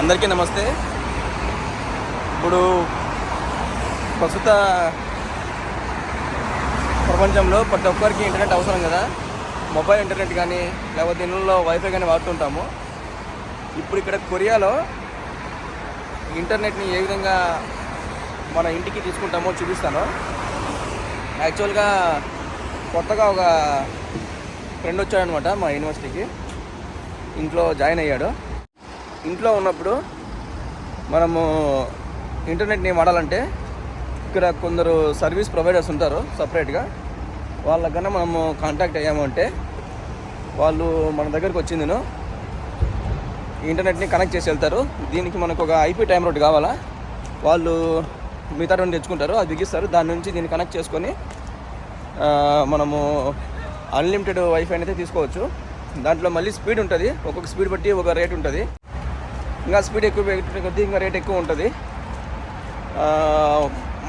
అందరికీ నమస్తే. ఇప్పుడు ప్రస్తుత ప్రపంచంలో ప్రతి ఒక్కరికి ఇంటర్నెట్ అవసరం కదా? మొబైల్ ఇంటర్నెట్ కానీ లేకపోతే ఇళ్ళలో వైఫై కానీ వాడుతుంటాము. ఇప్పుడు ఇక్కడ కొరియాలో ఇంటర్నెట్ని ఏ విధంగా మన ఇంటికి తీసుకుంటామో చూపిస్తాను. యాక్చువల్గా కొత్తగా ఒక ఫ్రెండ్ వచ్చాడనమాట మా యూనివర్సిటీకి. ఇంట్లో జాయిన్ అయ్యాడు. ఇంట్లో ఉన్నప్పుడు మనము ఇంటర్నెట్ని వాడాలంటే ఇక్కడ కొందరు సర్వీస్ ప్రొవైడర్స్ ఉంటారు సపరేట్గా. వాళ్ళకన్నా మనము కాంటాక్ట్ అయ్యాము అంటే వాళ్ళు మన దగ్గరికి వచ్చిందిను ఇంటర్నెట్ని కనెక్ట్ చేసి వెళ్తారు. దీనికి మనకు ఒక ఐపీ టైం రోడ్ కావాలా? వాళ్ళు మిగతా రెండు తెచ్చుకుంటారు అది బిగిస్తారు. దాని నుంచి దీన్ని కనెక్ట్ చేసుకొని మనము అన్లిమిటెడ్ వైఫై అయితే తీసుకోవచ్చు. దాంట్లో మళ్ళీ స్పీడ్ ఉంటుంది. ఒక్కొక్క స్పీడ్ బట్టి ఒక రేట్ ఉంటుంది. ఇంకా స్పీడ్ ఎక్కువ పెట్టిన కొద్దీ ఇంకా రేట్ ఎక్కువ ఉంటుంది.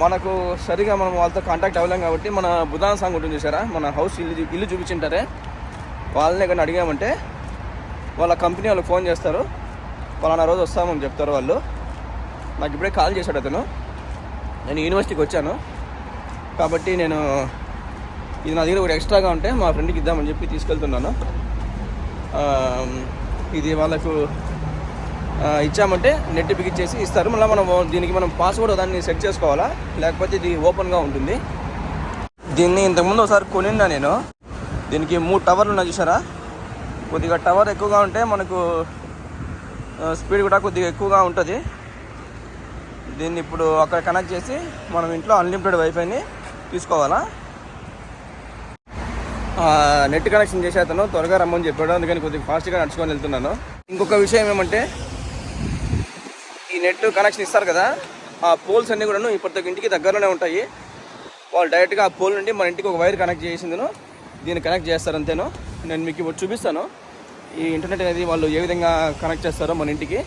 మనకు సరిగా మనం వాళ్ళతో కాంటాక్ట్ అవ్వలేం కాబట్టి మన బుధాన్ సాంగ్ ఉంటుంది చూసారా మన హౌస్ ఇల్లు ఇల్లు చూపించింటారే? వాళ్ళని కానీ అడిగామంటే వాళ్ళ కంపెనీ వాళ్ళకి ఫోన్ చేస్తారు. పలానా రోజు వస్తామని చెప్తారు వాళ్ళు. నాకు ఇప్పుడే కాల్ చేశాడు అతను. నేను యూనివర్సిటీకి వచ్చాను. కాబట్టి నేను ఇది నా దగ్గర కూడా ఎక్స్ట్రాగా ఉంటే మా ఫ్రెండ్కి ఇద్దామని చెప్పి తీసుకెళ్తున్నాను. ఇది వాళ్ళకు ఇచ్చామంటే నెట్ బిగిచ్చేసి ఇస్తారు. మళ్ళీ మనం దీనికి మనం పాస్వర్డ్ దాన్ని సెట్ చేసుకోవాలా? లేకపోతే ఇది ఓపెన్గా ఉంటుంది. దీన్ని ఇంతకుముందు ఒకసారి కొనిన్నా నేను. దీనికి మూడు టవర్లు ఉన్నాయి చూసారా కొద్దిగా టవర్ ఎక్కువగా ఉంటే మనకు స్పీడ్ కూడా కొద్దిగా ఎక్కువగా ఉంటుంది. దీన్ని ఇప్పుడు అక్కడ కనెక్ట్ చేసి మనం ఇంట్లో అన్లిమిటెడ్ వైఫైని తీసుకోవాలా? నెట్ కనెక్షన్ చేసే అతను త్వరగా రమ్మని చెప్పాడు. అందుకని కొద్దిగా ఫాస్ట్గా నడుచుకొని వెళ్తున్నాను. ఇంకొక విషయం ఏమంటే ఈ నెట్ కనెక్షన్ ఇస్తారు కదా ఆ పోల్స్ అన్నీ కూడాను ఇప్పటికి ఇంటికి దగ్గరలోనే ఉంటాయి. వాళ్ళు డైరెక్ట్గా ఆ పోల్ నుండి మన ఇంటికి ఒక వైర్ కనెక్ట్ చేసిందను. దీన్ని కనెక్ట్ చేస్తారు అంతేను. నేను మీకు ఇప్పుడు చూపిస్తాను. ఈ ఇంటర్నెట్ అనేది వాళ్ళు ఏ విధంగా కనెక్ట్ చేస్తారో మన ఇంటికి.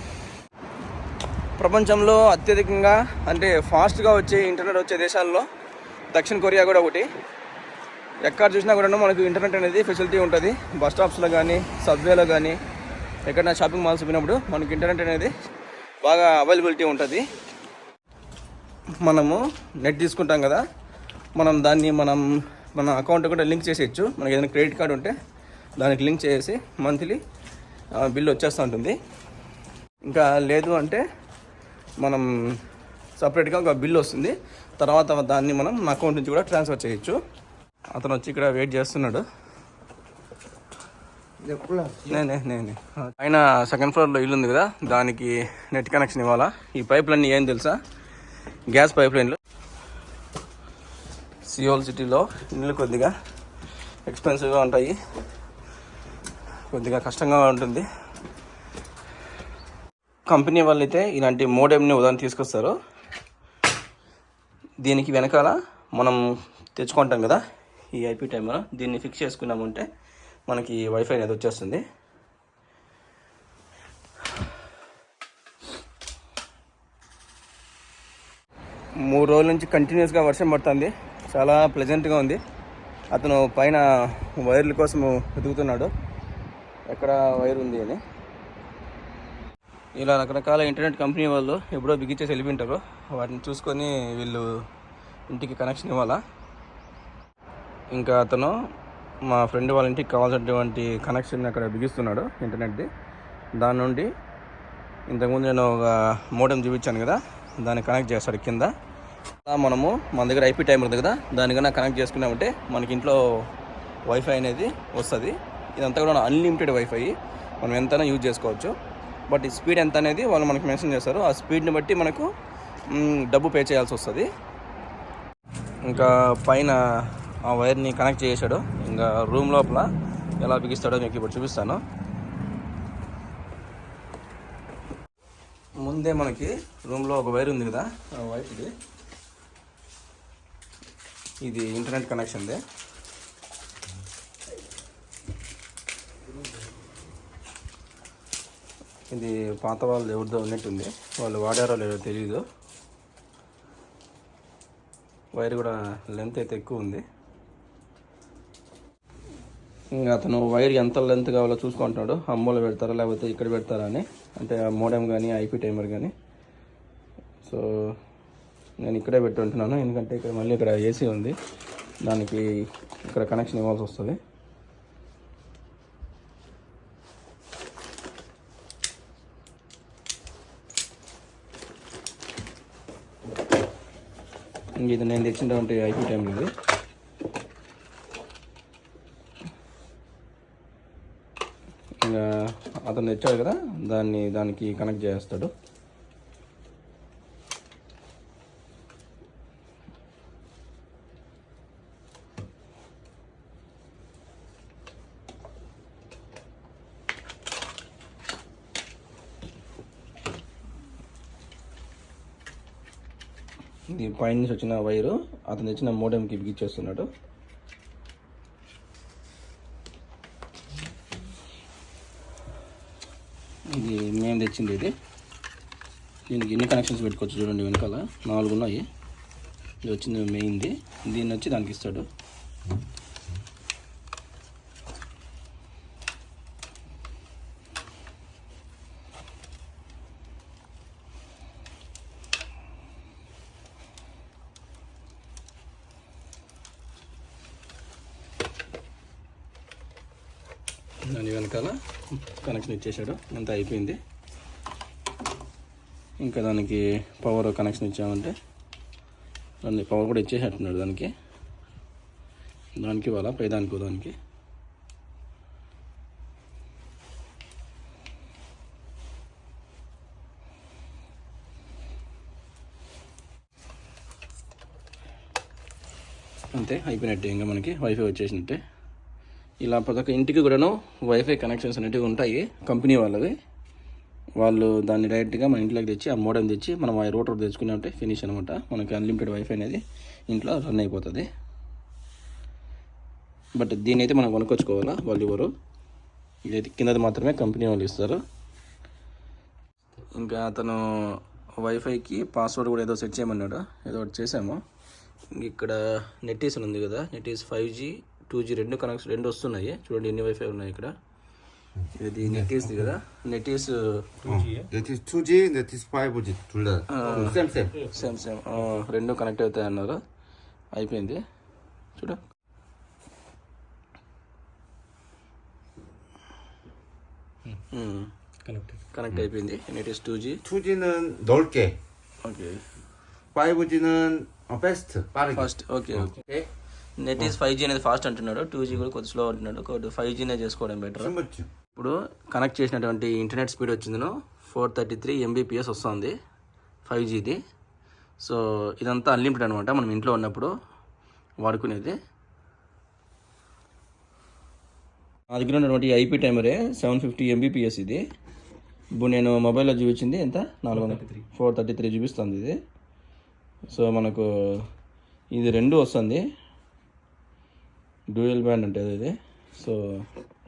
ప్రపంచంలో అత్యధికంగా అంటే ఫాస్ట్గా వచ్చే ఇంటర్నెట్ వచ్చే దేశాల్లో దక్షిణ కొరియా కూడా ఒకటి. ఎక్కడ చూసినా కూడా మనకు ఇంటర్నెట్ అనేది ఫెసిలిటీ ఉంటుంది. బస్ స్టాప్స్లో కానీ సబ్వేలో కానీ ఎక్కడైనా షాపింగ్ మాల్స్ పోయినప్పుడు మనకి ఇంటర్నెట్ అనేది బాగా అవైలబిలిటీ ఉంటుంది. మనము నెట్ తీసుకుంటాం కదా. మనం దాన్ని మనం మన అకౌంట్ కూడా లింక్ చేసేయచ్చు. మనకి ఏదైనా క్రెడిట్ కార్డు ఉంటే దానికి లింక్ చేసి మంత్లీ బిల్ వచ్చేస్తూ ఉంటుంది. ఇంకా లేదు అంటే మనం సపరేట్గా ఒక బిల్ వస్తుంది. తర్వాత దాన్ని మనం అకౌంట్ నుంచి కూడా ట్రాన్స్ఫర్ చేయొచ్చు. అతను వచ్చి ఇక్కడ వెయిట్ చేస్తున్నాడు. నేనే నేనే పైన సెకండ్ ఫ్లోర్లో ఇల్లు ఉంది కదా దానికి నెట్ కనెక్షన్ ఇవ్వాలా? ఈ పైప్లన్నీ ఏం తెలుసా? గ్యాస్ పైప్ లైన్లు. సియోల్ సిటీలో ఇల్లు కొద్దిగా ఎక్స్పెన్సివ్గా ఉంటాయి. కొద్దిగా కష్టంగా ఉంటుంది. కంపెనీ వాళ్ళు అయితే ఇలాంటి మోడెమ్ని ఉదాహరణ తీసుకొస్తారు. దీనికి వెనకాల మనం తెచ్చుకుంటాం కదా ఈ ఐపీ టైమర్ దీన్ని ఫిక్స్ చేసుకున్నామంటే మనకి వైఫై అనేది వచ్చేస్తుంది. మూడు రోజుల నుంచి కంటిన్యూస్గా వర్షం పడుతుంది. చాలా ప్లెజెంట్గా ఉంది. అతను పైన వైర్ల కోసం వెతుకుతున్నాడు. ఎక్కడ వైర్ ఉంది అని. ఇలా రకరకాల ఇంటర్నెట్ కంపెనీ వాళ్ళు ఎప్పుడో బిగించేసి వెళ్ళిపోయింటారు. వాటిని చూసుకొని వీళ్ళు ఇంటికి కనెక్షన్ ఇవ్వాలా. ఇంకా అతను మా ఫ్రెండ్ వాళ్ళ ఇంటికి కావాల్సినటువంటి కనెక్షన్ అక్కడ బిగిస్తున్నాడు ఇంటర్నెట్ది దాని నుండి ఇంతకుముందు నేను ఒక మోడెం చూపించాను కదా దాన్ని కనెక్ట్ చేస్తాడు కింద. మనము మన దగ్గర ఐపీ టైం ఉంది కదా దానికన్నా కనెక్ట్ చేసుకున్నామంటే మనకి ఇంట్లో వైఫై అనేది వస్తుంది. ఇదంతా కూడా అన్లిమిటెడ్ వైఫై మనం ఎంతైనా యూజ్ చేసుకోవచ్చు. బట్ ఈ స్పీడ్ ఎంత అనేది వాళ్ళు మనకి మెన్షన్ చేస్తారు. ఆ స్పీడ్ని బట్టి మనకు డబ్బు పే చేయాల్సి వస్తుంది. ఇంకా పైన ఆ వైర్ని కనెక్ట్ చేసాడు ఇంకా రూమ్ లోపల ఎలా బిగిస్తాడో మీకు ఇప్పుడు చూపిస్తాను. ముందే మనకి రూమ్లో ఒక వైర్ ఉంది కదా వైర్ ఇది. ఇది ఇంటర్నెట్ కనెక్షన్దే ఇది పాత వాళ్ళు ఎవరిదో ఉన్నట్టుంది వాళ్ళు వాడారో లేదో తెలియదు వైర్ కూడా లెంత్ అయితే ఎక్కువ ఉంది. ఇంకా అతను వైర్ ఎంత లెంత్ కావాలో చూసుకుంటున్నాడు. అమ్మోలో పెడతారా లేకపోతే ఇక్కడ పెడతారా అని. అంటే మోడెం కానీ ఐపీ టైమర్ కానీ సో నేను ఇక్కడే పెట్టుంటున్నాను ఎందుకంటే ఇక్కడ మళ్ళీ ఇక్కడ ఏసీ ఉంది. దానికి ఇక్కడ కనెక్షన్ ఇవ్వాల్సి వస్తుంది. ఇంక ఇది నేను తెచ్చినటువంటి ఐపీ టైం ఇది ఇంకా అతను తెచ్చాడు కదా దాన్ని దానికి కనెక్ట్ చేస్తాడు. ఇది పైన నుంచి వచ్చిన వైరు అతను తెచ్చిన మోడెంకి బిగిచ్చేస్తున్నాడు ఇది మేము తెచ్చింది ఇది. దీనికి ఎన్ని కనెక్షన్స్ పెట్టుకోవచ్చు చూడండి వెనకాల. నాలుగు ఉన్నాయి. ఇది వచ్చింది మెయిన్ది దీన్ని వచ్చి దానికి ఇస్తాడు. దాని వెనకాల కనెక్షన్ ఇచ్చేసాడు అంతా అయిపోయింది. ఇంకా దానికి పవర్ కనెక్షన్ ఇచ్చామంటే దాన్ని పవర్ కూడా ఇచ్చేసేట్టున్నాడు దానికి. దానికి ఇవ్వాలా? పై దానికి దానికి. అంతే అయిపోయినట్టే. ఇంకా మనకి వైఫై వచ్చేసినట్టే. ఇలా ప్రతి ఒక్క ఇంటికి కూడాను వైఫై కనెక్షన్స్ అనేటివి ఉంటాయి. కంపెనీ వాళ్ళవి. వాళ్ళు దాన్ని డైరెక్ట్గా మన ఇంట్లోకి తెచ్చి ఆ మోడల్ తెచ్చి మనం ఆ రూటర్ తెచ్చుకునే ఫినిష్ అనమాట మనకి అన్లిమిటెడ్ వైఫై అనేది ఇంట్లో రన్ అయిపోతుంది. బట్ దీని అయితే మనం కొనుక్కొచ్చుకోవాలా? వాళ్ళు ఇవ్వరు. ఇదైతే కిందది మాత్రమే కంపెనీ వాళ్ళు ఇస్తారు. ఇంకా అతను వైఫైకి పాస్వర్డ్ కూడా ఏదో సెట్ చేయమన్నాడు. ఏదో ఒకటి చేసాము ఇక్కడ నెటీస్ ఉంది కదా. Net is five G two G రెండు కనెక్షన్ రెండు వస్తున్నాయి చూడండి ఎన్ని వైఫై ఉన్నాయి ఇక్కడ ఇది నెటీస్ కదా నెటీస్ That is 2G, that is 5G. 둘 다. 쌤, 쌤. Same same రెండు కనెక్ట్ అవుతాయి అన్నారు అయిపోయింది చూడ కనెక్ట్ కనెక్ట్ అయిపోయింది నెటీస్ two G 2G는 넓게, okay 5G는 어, 베스트, 빠르게. Fast okay okay 오케이? Net is five G అనేది ఫాస్ట్ అంటున్నాడు టూ జీ కూడా కొద్ది స్లో అంటున్నాడు కొద్ది ఫైవ్ జీనే చేసుకోవడం బెటర్ ఇప్పుడు కనెక్ట్ చేసినటువంటి ఇంటర్నెట్ స్పీడ్ వచ్చింది ఫోర్ థర్టీ త్రీ ఎంబీపీఎస్ వస్తుంది ఫైవ్ జీది సో ఇదంతా అన్లిమిటెడ్ అనమాట మనం ఇంట్లో ఉన్నప్పుడు వాడుకునేది. నా దగ్గర ఉన్నటువంటి ఐపీ టైమరే సెవెన్ ఫిఫ్టీ ఎంబీపీఎస్ ఇది. ఇప్పుడు నేను మొబైల్లో చూపించింది ఎంత? నాలుగు వందల త్రీ ఫోర్ థర్టీ త్రీ చూపిస్తుంది ఇది. సో మనకు ఇది రెండు వస్తుంది. డ్యూయల్ బ్యాండ్ ఉంటుంది ఇది సో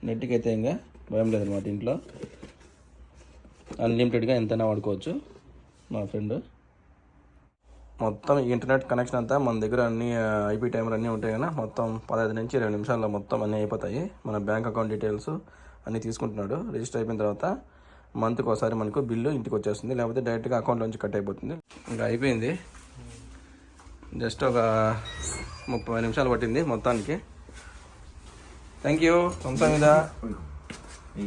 నెట్కి అయితే ఇంకా భయం లేదనమాట ఇంట్లో అన్లిమిటెడ్గా ఎంతైనా వాడుకోవచ్చు మా ఫ్రెండ్. మొత్తం ఇంటర్నెట్ కనెక్షన్ అంతా మన దగ్గర అన్ని ఐపీ టైమర్ అన్నీ ఉంటాయి కదా మొత్తం పదహైదు నుంచి ఇరవై నిమిషాల్లో మొత్తం అన్నీ అయిపోతాయి. మన బ్యాంక్ అకౌంట్ డీటెయిల్స్ అన్నీ తీసుకుంటున్నాడు. రిజిస్టర్ అయిపోయిన తర్వాత మంత్కి ఒకసారి మనకు బిల్లు ఇంటికి వచ్చేస్తుంది లేకపోతే డైరెక్ట్గా అకౌంట్లోంచి కట్ అయిపోతుంది. ఇంకా అయిపోయింది. జస్ట్ ఒక ముప్పై నిమిషాలు పట్టింది మొత్తానికి. థ్యాంక్ యూ కంసామిద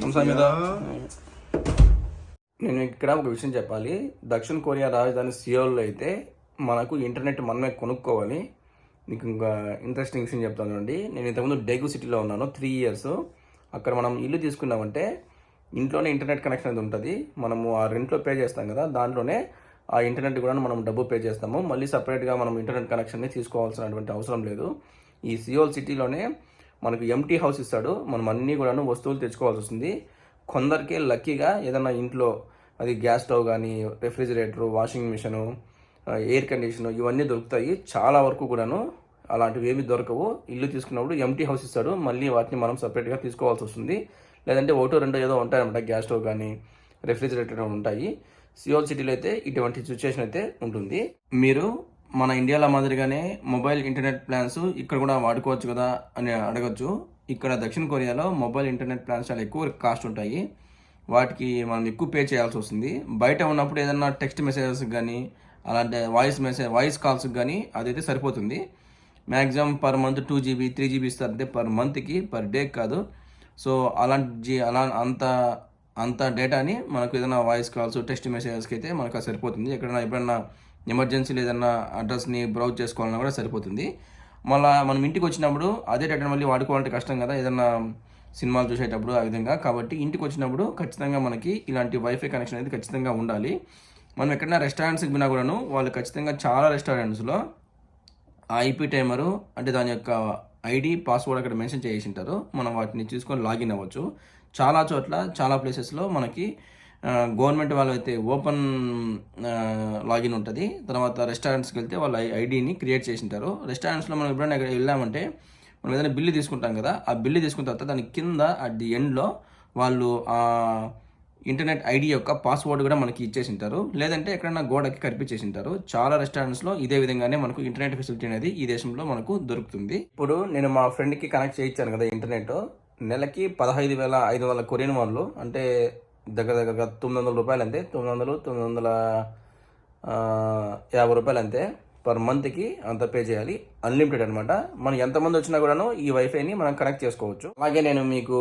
కంసామిద నేను ఇక్కడ ఒక విషయం చెప్పాలి. దక్షిణ కొరియా రాజధాని సియోల్లో అయితే మనకు ఇంటర్నెట్ మనమే కొనుక్కోవాలి. మీకు ఇంకా ఇంట్రెస్టింగ్ విషయం చెప్తాను అండి. నేను ఇంతకుముందు డెగు సిటీలో ఉన్నాను త్రీ ఇయర్స్ అక్కడ మనం ఇల్లు తీసుకున్నామంటే ఇంట్లోనే ఇంటర్నెట్ కనెక్షన్ అనేది ఉంటుంది. మనము ఆ రెంట్లో పే చేస్తాం కదా దాంట్లోనే ఆ ఇంటర్నెట్ కూడా మనం డబ్బు పే చేస్తాము. మళ్ళీ సపరేట్గా మనం ఇంటర్నెట్ కనెక్షన్ని తీసుకోవాల్సినటువంటి అవసరం లేదు. ఈ సియోల్ సిటీలోనే మనకు ఎంటీ హౌస్ ఇస్తాడు. మనం అన్నీ కూడాను వస్తువులు తెచ్చుకోవాల్సి వస్తుంది. కొందరికి లక్కీగా ఏదైనా ఇంట్లో అది గ్యాస్ స్టవ్ కానీ refrigerator washing machine air condition ఇవన్నీ దొరుకుతాయి. చాలా వరకు కూడాను అలాంటివి ఏమి దొరకవు. ఇల్లు తీసుకున్నప్పుడు ఎంటీ హౌస్ ఇస్తాడు. మళ్ళీ వాటిని మనం సపరేట్గా తీసుకోవాల్సి వస్తుంది. లేదంటే ఒకటో రెండో ఏదో ఉంటాయన్నమాట గ్యాస్ స్టవ్ కానీ రెఫ్రిజిరేటర్ ఉంటాయి. సియోల్ సిటీలో అయితే ఇటువంటి సిచ్యువేషన్ అయితే ఉంటుంది. మీరు మన ఇండియాలో మాదిరిగానే మొబైల్ ఇంటర్నెట్ ప్లాన్స్ ఇక్కడ కూడా వాడుకోవచ్చు కదా అని అడగచ్చు. ఇక్కడ దక్షిణ కొరియాలో మొబైల్ ఇంటర్నెట్ ప్లాన్స్ చాలా ఎక్కువ కాస్ట్ ఉంటాయి. వాటికి మనం ఎక్కువ పే చేయాల్సి వస్తుంది. బయట ఉన్నప్పుడు ఏదన్నా టెక్స్ట్ మెసేజెస్ కానీ అలాంటి వాయిస్ మెసేజ్ వాయిస్ కాల్స్కి కానీ అదైతే సరిపోతుంది. Maximum per month two GB three GB ఇస్తారంటే పర్ మంత్కి పర్ డే కాదు. సో అలాంటి జీ అలా అంత అంత డేటాని మనకు ఏదైనా వాయిస్ కాల్స్ టెక్స్ట్ మెసేజెస్కి అయితే మనకు సరిపోతుంది. ఎక్కడైనా ఎప్పుడైనా ఎమర్జెన్సీలు ఏదైనా అడ్రస్ని బ్రౌజ్ చేసుకోవాలన్నా కూడా సరిపోతుంది. మళ్ళీ మనం ఇంటికి వచ్చినప్పుడు అదే డేటాను మళ్ళీ వాడుకోవాలంటే కష్టం కదా ఏదైనా సినిమాలు చూసేటప్పుడు ఆ విధంగా. కాబట్టి ఇంటికి వచ్చినప్పుడు ఖచ్చితంగా మనకి ఇలాంటి వైఫై కనెక్షన్ అనేది ఖచ్చితంగా ఉండాలి. మనం ఎక్కడైనా రెస్టారెంట్స్కి పోయినా కూడాను వాళ్ళు ఖచ్చితంగా చాలా రెస్టారెంట్స్లో ఆ ఐపీ టైమరు అంటే దాని యొక్క ఐడి పాస్వర్డ్ అక్కడ మెన్షన్ చేసి ఉంటారు. మనం వాటిని చూసుకొని లాగిన్ అవ్వచ్చు. చాలా చోట్ల చాలా ప్లేసెస్లో మనకి గవర్నమెంట్ వాళ్ళు అయితే ఓపెన్ లాగిన్ ఉంటుంది. తర్వాత రెస్టారెంట్స్కి వెళ్తే వాళ్ళ ఐడిని క్రియేట్ చేసి ఉంటారు రెస్టారెంట్స్లో మనం ఎప్పుడైనా ఎక్కడ వెళ్ళామంటే మనం ఏదైనా బిల్లు తీసుకుంటాం కదా ఆ బిల్లు తీసుకున్న తర్వాత దాని కింద అట్ ది ఎండ్లో వాళ్ళు ఆ ఇంటర్నెట్ ఐడి యొక్క పాస్వర్డ్ కూడా మనకి ఇచ్చేసి ఉంటారు లేదంటే ఎక్కడైనా గోడకి కనిపించేసి ఉంటారు చాలా రెస్టారెంట్స్లో ఇదే విధంగానే మనకు ఇంటర్నెట్ ఫెసిలిటీ అనేది ఈ దేశంలో మనకు దొరుకుతుంది. ఇప్పుడు నేను మా ఫ్రెండ్కి కనెక్ట్ చేయించాను కదా ఇంటర్నెట్ నెలకి పదహైదు వేల ఐదు వందల కొరియన్ వాళ్ళు అంటే దగ్గర దగ్గరగా తొమ్మిది వందల రూపాయలు అంతే. తొమ్మిది వందలు తొమ్మిది వందల యాభై రూపాయలు అంతే పర్ మంత్కి అంత పే చేయాలి. అన్లిమిటెడ్ అనమాట మనం ఎంతమంది వచ్చినా కూడాను ఈ వైఫైని మనం కనెక్ట్ చేసుకోవచ్చు. అలాగే నేను మీకు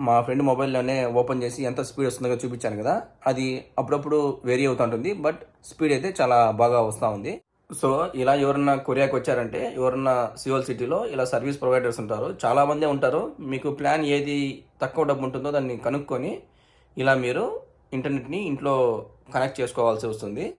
మా ఫ్రెండ్ మొబైల్లోనే ఓపెన్ చేసి ఎంత స్పీడ్ వస్తుందో చూపించాను కదా. అది అప్పుడప్పుడు వేరీ అవుతూ ఉంటుంది బట్ స్పీడ్ అయితే చాలా బాగా వస్తూ ఉంది. సో ఇలా ఎవరన్నా కొరియాకి వచ్చారంటే ఎవరన్నా సియోల్ సిటీలో ఇలా సర్వీస్ ప్రొవైడర్స్ ఉంటారు. చాలామందే ఉంటారు. మీకు ప్లాన్ ఏది తక్కువ డబ్బు ఉంటుందో దాన్ని కనుక్కొని ఇలా మీరు ఇంటర్నెట్ని ఇంట్లో కనెక్ట్ చేసుకోవాల్సి వస్తుంది.